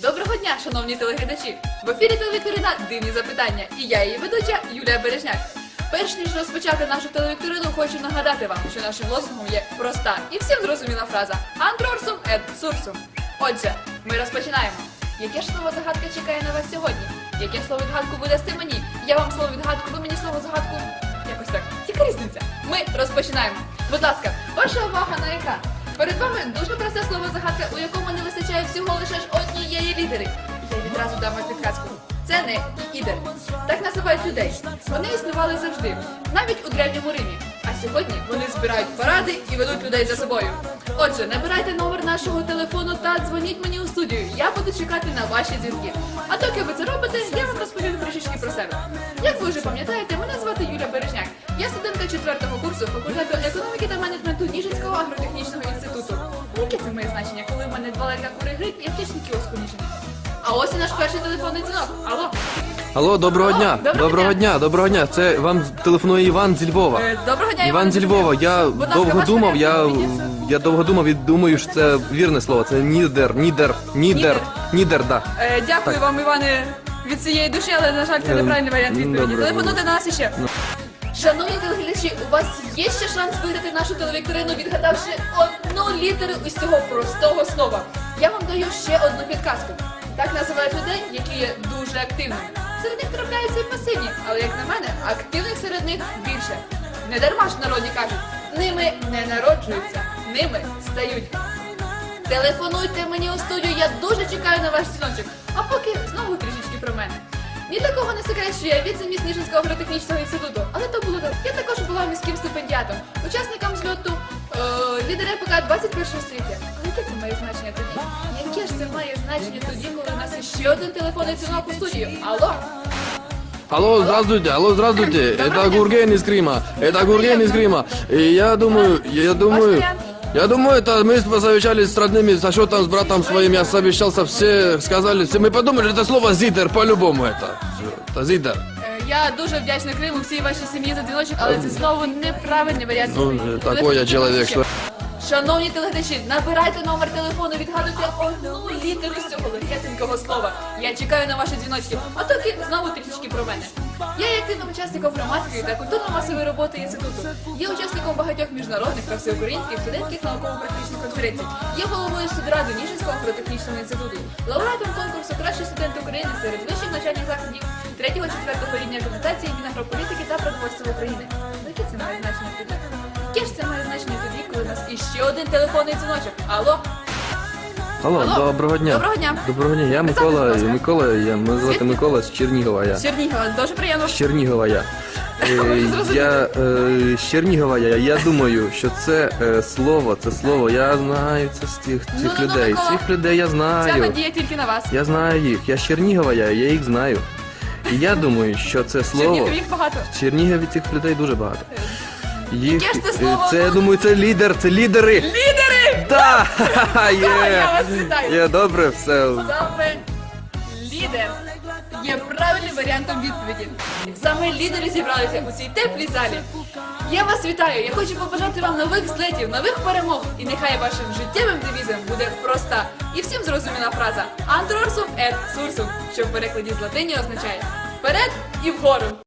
дня, шановні телеглядачі! В ефірі телевікторина Дивні запитання і я її ведуча Юлія Бережняк. Перш ніж розпочати нашу телевікторину, хочу нагадати вам, що нашим лозунгом є проста і всім зрозуміла фраза «Антрорсум ет сурсум». Отже, ми розпочинаємо. Яке ж слово загадка чекає на вас сьогодні? Яке слово відгадку ви дасте мені? Я вам слово відгадку, ви мені слово загадку. Якось так. Яка різниця? Ми розпочинаємо. Будь ласка, ваша увага на екран. Перед вами дуже просте слово загадка, у якому не вистачає всього лише ж однієї літери. Я відразу дам вам підказку. Це не ідер. Так називають людей. Вони існували завжди, навіть у древньому Римі. А сьогодні вони збирають паради і ведуть людей за собою. Отже, набирайте номер нашого телефону та дзвоніть мені у студію. Я буду чекати на ваші дзвінки. А доки ви це робите, я вам розповім трішечки про себе. Як ви вже пам'ятаєте, мене звати Юля Бережняк. Я студентка четвертого курсу факультету економіки та менеджменту Ніжинського агротехнічного інституту. Яке це має значення, коли в мене два ларька кури гриб і у Ніжині? А ось і наш перший телефонний дзвінок. Алло. Алло, доброго Алло, дня. доброго дня. доброго дня. Це вам телефонує Іван зі Львова. Е, Доброго дня, Іван зі Львова. Я Будь ласка, довго ваш думав, я, я довго думав і думаю, що це вірне слово. Це нідер, нідер, нідер, нідер, да. Е, Дякую вам, Іване, від цієї душі, але на жаль, це Е, неправильний варіант відповіді. добре, Телефонуйте на нас іще. Шановні телеглядачі, у вас є ще шанс виграти нашу телевікторину, відгадавши одну літеру із цього простого слова. Я вам даю ще одну підказку. Так називають людей, які є дуже активними. Серед них трапляються і пасивні, але як на мене, активних серед них більше. Не дарма ж народі кажуть, ними не народжуються, ними стають. Телефонуйте мені у студію, я дуже чекаю на ваш дзвіночок. А поки знову трішечки про мене. Ні для кого не секрет, що я віце-міс Ніжинського агротехнічного інституту, але то було так. Я також була міським стипендіатом, учасником зльоту е, лідера ЕПК 21 століття. Але яке це має значення тоді? Яке ж це має значення тоді, коли у нас є ще один телефонний дзвінок у студію? Алло? Алло, здравствуйте, алло, здравствуйте. Доброго Это дня. Гурген из Крыма. Это Гурген из Крыма. И я думаю, я думаю, вариант. я думаю, это мы посовещались с родными, со счетом с братом своим, я совещался, все сказали, все, мы подумали, это слово зидер, по-любому это. Это зидер. Я дуже вдячна Криму, всій вашій сім'ї за дзвіночок, але це знову неправильний варіант. Ну, такой я человек, Шановні телеглядачі, набирайте номер телефону, відгадуйте одну літеру з цього легесенького слова. Я чекаю на ваші дзвіночки, а тоді знову трішечки про мене. Я є активним учасником громадської та культурно-масової роботи інституту. Є учасником багатьох міжнародних та всеукраїнських студентських науково-практичних конференцій. Є головою студради Ніжинського агротехнічного інституту, лауреатом конкурсу Кращий студент України серед вищих навчальних закладів 3-4 рівня організації Мінагрополітики та продовольства України. Ну, Яке це має значення тоді? Яке ж це має значення тоді, коли у нас іще один телефонний дзвіночок? Алло? Алло, Алло. доброго дня. Доброго дня. Доброго дня. Я Представтесь, Микола, будь ласка. Микола, я мене звати Звідки? Микола з Чернігова. Я. З Чернігова, дуже приємно. З Чернігова я. Е, Зрозуміло. Я е, з Чернігова я. Я думаю, що це е, слово, це слово. Я знаю це з тих, цих Ну, ну, ну, людей. Микола. Цих людей я Ця знаю. надія тільки на вас. Я знаю їх. Я з Чернігова, я, я їх знаю. І я думаю, що це слово. Чернігові їх багато. В Чернігові цих людей дуже багато. Їх, Яке ж це слово? Це, я думаю, це лідер, це лідери. Лідери! Да! Да, я Є! вас вітаю. Є добре, все. Саме лідер є правильним варіантом відповіді. Саме лідери зібралися у цій теплій залі. Я вас вітаю. Я хочу побажати вам нових злетів, нових перемог. І нехай вашим життєвим девізом буде проста і всім зрозуміла фраза Антрорсум ет сурсум, що в перекладі з латині означає вперед і вгору.